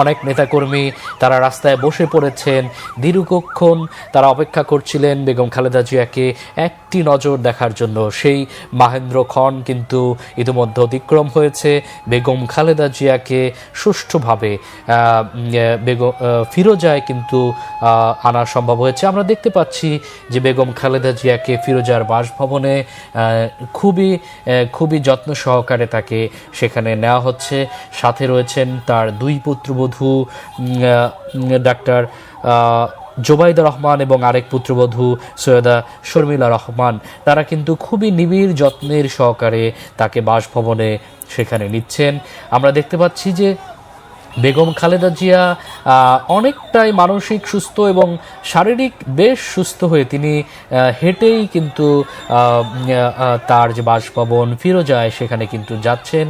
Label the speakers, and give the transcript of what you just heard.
Speaker 1: অনেক নেতাকর্মী তারা রাস্তায় বসে পড়েছেন দীর্ঘক্ষণ তারা অপেক্ষা করছিলেন বেগম খালেদা জিয়াকে একটি নজর দেখার জন্য। সেই মাহেন্দ্র খন কিন্তু ইতিমধ্যে অতিক্রম হয়েছে। বেগম খালেদা জিয়াকে সুষ্ঠুভাবে বেগম ফিরোজায় কিন্তু আনা সম্ভব হয়েছে। আমরা দেখতে পাচ্ছি যে বেগম খালেদা জিয়াকে ফিরোজার বাসভবনে খুবই খুবই যত্ন সহকারে তাকে সেখানে নেওয়া হচ্ছে। সাথে রয়েছেন তার দুই পুত্রবধূ ডাক্তার জোবাইদা রহমান এবং আরেক পুত্রবধূ সৈয়দা শর্মিলা রহমান। তারা কিন্তু খুবই নিবিড় যত্নের সহকারে তাকে বাসভবনে সেখানে নিচ্ছেন। আমরা দেখতে পাচ্ছি যে বেগম খালেদা জিয়া অনেকটাই মানসিক সুস্থ এবং শারীরিক বেশ সুস্থ হয়ে তিনি হেঁটেই কিন্তু তার যে বাসভবন ফিরোজায় সেখানে কিন্তু যাচ্ছেন।